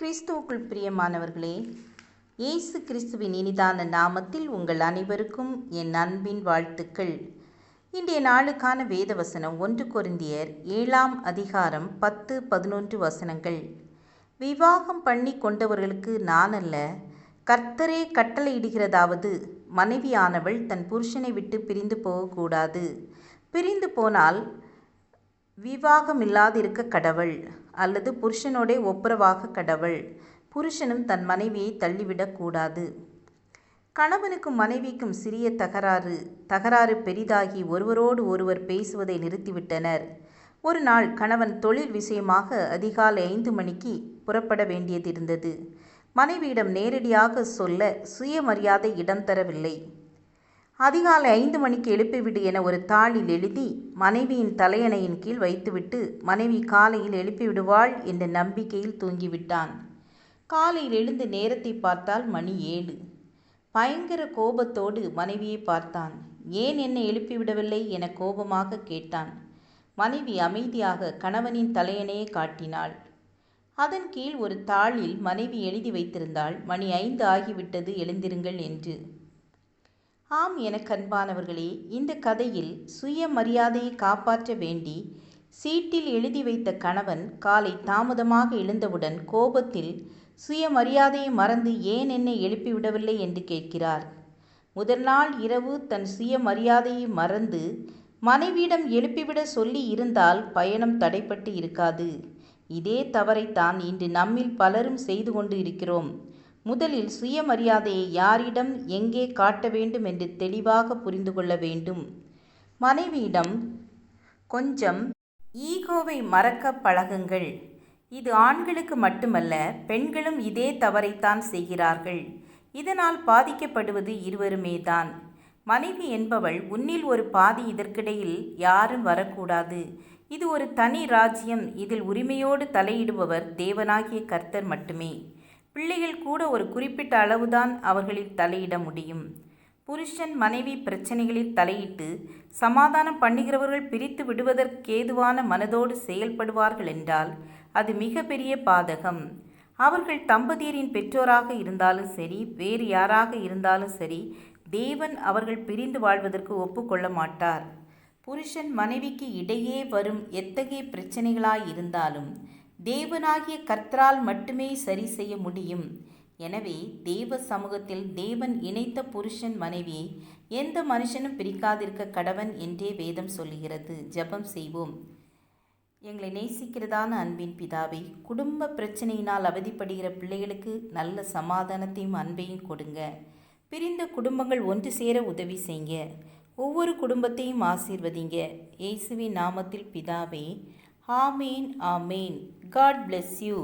கிறிஸ்துவுக்குள் பிரியமானவர்களே இயேசு கிறிஸ்துவின் இனிதான நாமத்தில் உங்கள் அனைவருக்கும் என் அன்பின் வாழ்த்துக்கள். இன்றைய நாளுக்கான வேத வசனம் ஒன்று கொரிந்தியர் ஏழாம் அதிகாரம் பத்து பதினொன்று வசனங்கள். விவாகம் பண்ணி கொண்டவர்களுக்கு நான் அல்ல கர்த்தரே கட்டளையிடுகிறதாவது மனைவியானவள் தன் புருஷனை விட்டு பிரிந்து போகக்கூடாது. பிரிந்து போனால் விவாகமில்லாதிருக்க கடவுள் அல்லது புருஷனோடே ஒப்புரவாக கடவுள். புருஷனும் தன் மனைவியை தள்ளிவிடக்கூடாது கணவனுக்கும் மனைவிக்கும் சிறிய தகராறு. தகராறு பெரிதாகி ஒருவரோடு ஒருவர் பேசுவதை நிறுத்திவிட்டனர். ஒரு நாள் கணவன் தொழில் விஷயமாக அதிகாலை ஐந்து மணிக்கு புறப்பட வேண்டியதிருந்தது. மனைவியிடம் நேரடியாக சொல்ல சுயமரியாதை இடம் தரவில்லை. அதிகாலை ஐந்து மணிக்கு எழுப்பிவிடு என ஒரு தாளில் எழுதி மனைவியின் தலையணையின் கீழ் வைத்துவிட்டு மனைவி காலையில் எழுப்பிவிடுவாள் என்ற நம்பிக்கையில் தூங்கிவிட்டான். காலையில் எழுந்து நேரத்தை பார்த்தால் மணி ஏழு. பயங்கர கோபத்தோடு மனைவியை பார்த்தான். ஏன் என்னை எழுப்பிவிடவில்லை? என கோபமாக கேட்டான். மனைவி அமைதியாக கணவனின் தலையணையை காட்டினாள். அதன் கீழ் ஒரு தாளில் மனைவி எழுதி வைத்திருந்தாள். மணி ஐந்து ஆகிவிட்டது எழுந்திருங்கள் என்று. ஆம் எனக்கு அன்பானவர்களே இந்த கதையில் சுயமரியாதையை காப்பாற்ற வேண்டி சீட்டில் எழுதி வைத்த கணவன் காலை தாமதமாக எழுந்தவுடன் கோபத்தில் சுயமரியாதையை மறந்து ஏன் என்னை எழுப்பிவிடவில்லை? என்று கேட்கிறார். முதல் நாள் இரவு தன் சுயமரியாதையை மறந்து மனைவியிடம் எழுப்பிவிட சொல்லி இருந்தால் பயணம் தடைப்பட்டு இருக்காது. இதே தவறைத்தான் இன்று நம்மில் பலரும் செய்து கொண்டு இருக்கிறோம். முதலில் சுயமரியாதையை யாரிடம் எங்கே காட்ட வேண்டும் என்று தெளிவாக புரிந்து கொள்ள வேண்டும். மனைவியிடம் கொஞ்சம் ஈகோவை மறக்க பழகுங்கள். இது ஆண்களுக்கு மட்டுமல்ல பெண்களும் இதே தவறைத்தான் செய்கிறார்கள். இதனால் பாதிக்கப்படுவது இருவருமே தான். மனைவி என்பவள் உன்னில் ஒரு பாதி இதற்கிடையில் யாரும் வரக்கூடாது. இது ஒரு தனி ராஜ்யம். இதில் உரிமையோடு தலையிடுபவர் தேவனாகிய கர்த்தர் மட்டுமே. பிள்ளைகள் கூட ஒரு குறிப்பிட்ட அளவுதான் அவர்களில் தலையிட முடியும். புருஷன் மனைவி பிரச்சனைகளில் தலையிட்டு சமாதானம் பண்ணுகிறவர்கள் பிரித்து விடுவதற்கேதுவான மனதோடு செயல்படுவார்கள் என்றால் அது மிகப்பெரிய பாதகம். அவர்கள் தம்பதியரின் பெற்றோராக இருந்தாலும் சரி வேறு யாராக இருந்தாலும் சரி தேவன் அவர்கள் பிரிந்து வாழ்வதற்கு ஒப்புக்கொள்ள மாட்டார். புருஷன் மனைவிக்கு இடையே வரும் எத்தகைய பிரச்சனைகளாயிருந்தாலும் தேவனாகிய கர்த்தரால் மட்டுமே சரி செய்ய முடியும். எனவே தேவ சமூகத்தில் தேவன் இணைத்த புருஷன் மனைவியை எந்த மனுஷனும் பிரிக்காதிருக்க கடவன் என்றே வேதம் சொல்லுகிறது. ஜெபம் செய்வோம். எங்களை நேசிக்கிறதான அன்பின் பிதாவை குடும்ப பிரச்சனையினால் அவதிப்படுகிற பிள்ளைகளுக்கு நல்ல சமாதானத்தையும் அன்பையும் கொடுங்க. பிரிந்த குடும்பங்கள் ஒன்று சேர உதவி செய்யுங்க. ஒவ்வொரு குடும்பத்தையும் ஆசீர்வதிங்க. இயேசுவின் நாமத்தில் பிதாவே amen amen God bless you